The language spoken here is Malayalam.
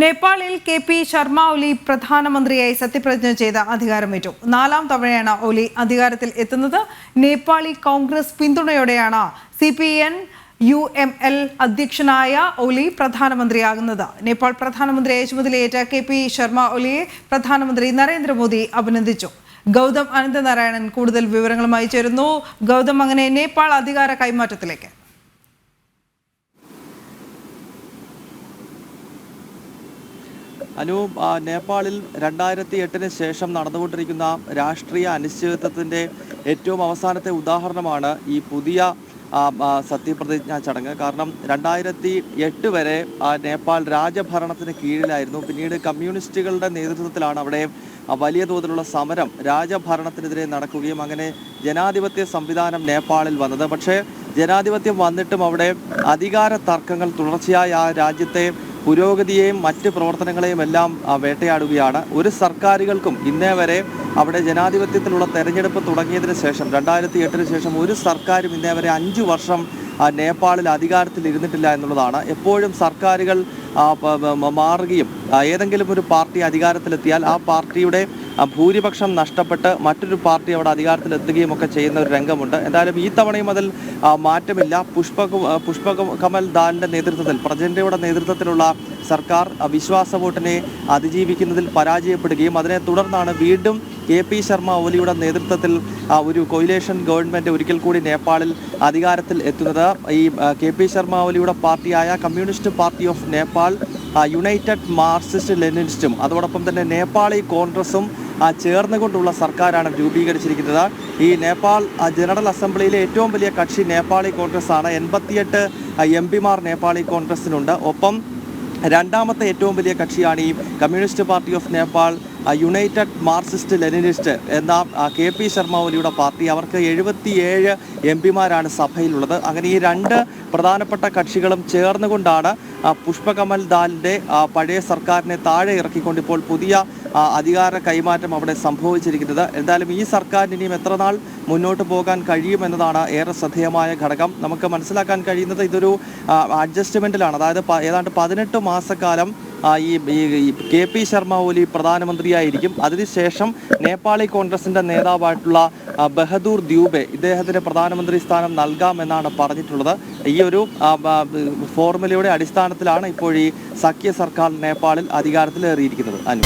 നേപ്പാളിൽ കെ പി ശർമ്മ ഒലി പ്രധാനമന്ത്രിയായി സത്യപ്രതിജ്ഞ ചെയ്ത് അധികാരമേറ്റു. നാലാം തവണയാണ് ഒലി അധികാരത്തിൽ എത്തുന്നത്. Nepali Congress പിന്തുണയോടെയാണ് C P N U M L അധ്യക്ഷനായ ഒലി പ്രധാനമന്ത്രിയാകുന്നത്. നേപ്പാൾ പ്രധാനമന്ത്രിയായി ചുമതലയേറ്റ കെ പി ശർമ്മ ഒലിയെ പ്രധാനമന്ത്രി നരേന്ദ്രമോദി അഭിനന്ദിച്ചു. ഗൗതം അനന്തനാരായണൻ കൂടുതൽ വിവരങ്ങളുമായി ചേരുന്നു. ഗൗതം അങ്ങനെ നേപ്പാൾ അധികാര കൈമാറ്റത്തിലേക്ക്. അനു നേപ്പാളിൽ രണ്ടായിരത്തി എട്ടിന് ശേഷം നടന്നുകൊണ്ടിരിക്കുന്ന രാഷ്ട്രീയ അനിശ്ചിതത്വത്തിന്റെ ഏറ്റവും അവസാനത്തെ ഉദാഹരണമാണ് ഈ പുതിയ സത്യപ്രതിജ്ഞ ചടങ്ങ്. കാരണം രണ്ടായിരത്തി എട്ട് വരെ നേപ്പാൾ രാജഭരണത്തിന് കീഴിലായിരുന്നു. പിന്നീട് കമ്മ്യൂണിസ്റ്റുകളുടെ നേതൃത്വത്തിലാണ് അവിടെ വലിയ തോതിലുള്ള സമരം രാജഭരണത്തിനെതിരെ നടക്കുകയും അങ്ങനെ ജനാധിപത്യ സംവിധാനം നേപ്പാളിൽ വന്നത്. പക്ഷേ ജനാധിപത്യം വന്നിട്ടും അവിടെ അധികാര തർക്കങ്ങൾ തുടർച്ചയായി ആ രാജ്യത്തെ പുരോഗതിയെയും മറ്റ് പ്രവർത്തനങ്ങളെയും എല്ലാം വേട്ടയാടുകയാണ്. ഒരു സർക്കാരുകൾക്കും ഇന്നേ വരെ അവിടെ ജനാധിപത്യത്തിലുള്ള തെരഞ്ഞെടുപ്പ് തുടങ്ങിയതിന് ശേഷം രണ്ടായിരത്തി എട്ടിന് ശേഷം ഒരു സർക്കാരും ഇന്നേ വരെ അഞ്ചു വർഷം നേപ്പാളിൽ അധികാരത്തിൽ ഇരുന്നിട്ടില്ല എന്നുള്ളതാണ്. എപ്പോഴും സർക്കാരുകൾ മാറുകയും ഏതെങ്കിലും ഒരു പാർട്ടി അധികാരത്തിലെത്തിയാൽ ആ പാർട്ടിയുടെ ഭൂരിപക്ഷം നഷ്ടപ്പെട്ട് മറ്റൊരു പാർട്ടി അവിടെ അധികാരത്തിലെത്തുകയും ഒക്കെ ചെയ്യുന്ന ഒരു രംഗമുണ്ട്. എന്തായാലും ഈ തവണയും അതിൽ മാറ്റമില്ല. പുഷ്പ പുഷ്പ കമൽ ദാലിന്റെ നേതൃത്വത്തിൽ പ്രജന്റയുടെ നേതൃത്വത്തിലുള്ള സർക്കാർ വിശ്വാസ വോട്ടിനെ അതിജീവിക്കുന്നതിൽ പരാജയപ്പെടുകയും അതിനെ തുടർന്നാണ് വീണ്ടും കെ പി ശർമ്മ ഒലിയുടെ നേതൃത്വത്തിൽ ഒരു കൊയിലേഷൻ ഗവൺമെന്റ് ഒരിക്കൽ കൂടി നേപ്പാളിൽ അധികാരത്തിൽ എത്തുന്നത്. ഈ കെ പി ശർമ്മ ഒലിയുടെ പാർട്ടിയായ communist party of Nepal united Marxist ലെനിനിസ്റ്റും അതോടൊപ്പം തന്നെ നേപ്പാളി കോൺഗ്രസും ചേർന്നുകൊണ്ടുള്ള സർക്കാരാണ് രൂപീകരിച്ചിരിക്കുന്നത്. ഈ നേപ്പാൾ ജനറൽ അസംബ്ലിയിലെ ഏറ്റവും വലിയ കക്ഷി നേപ്പാളി കോൺഗ്രസ് ആണ് എൺപത്തിയെട്ട് എം പിമാർ നേപ്പാളി കോൺഗ്രസിനുണ്ട് ഒപ്പം രണ്ടാമത്തെ ഏറ്റവും വലിയ കക്ഷിയാണ് ഈ communist party of Nepal united Marxist Leninist എന്ന കെ പി ശർമ്മ ഒലിയുടെ പാർട്ടി. അവർക്ക് എഴുപത്തിയേഴ് എം പിമാരാണ് സഭയിലുള്ളത്. അങ്ങനെ ഈ രണ്ട് പ്രധാനപ്പെട്ട കക്ഷികളും ചേർന്നുകൊണ്ടാണ് പുഷ്പകമൽ ദാലിന്റെ പഴയ സർക്കാരിനെ താഴെ ഇറക്കിക്കൊണ്ട് ഇപ്പോൾ പുതിയ അധികാര കൈമാറ്റം അവിടെ സംഭവിച്ചിരിക്കുന്നത്. എന്തായാലും ഈ സർക്കാരിന് ഇനിയും എത്ര നാൾ മുന്നോട്ട് പോകാൻ കഴിയുമെന്നതാണ് ഏറെ ശ്രദ്ധേയമായ ഘടകം. നമുക്ക് മനസ്സിലാക്കാൻ കഴിയുന്നത് ഇതൊരു അഡ്ജസ്റ്റ്മെന്റിലാണ് അതായത് ഏതാണ്ട് പതിനെട്ട് മാസക്കാലം ഈ കെ പി ശർമ്മ ഒലി പ്രധാനമന്ത്രിയായിരിക്കും. അതിനുശേഷം നേപ്പാളി കോൺഗ്രസിന്റെ നേതാവായിട്ടുള്ള ബഹദൂർ ദ്യൂബെ ഇദ്ദേഹത്തിന് പ്രധാനമന്ത്രി സ്ഥാനം നൽകാമെന്നാണ് പറഞ്ഞിട്ടുള്ളത്. ഈ ഒരു ഫോർമുലയുടെ അടിസ്ഥാനത്തിലാണ് ഇപ്പോൾ ഈ സഖ്യ സർക്കാർ നേപ്പാളിൽ അധികാരത്തിലേറിയിരിക്കുന്നത്. അനു.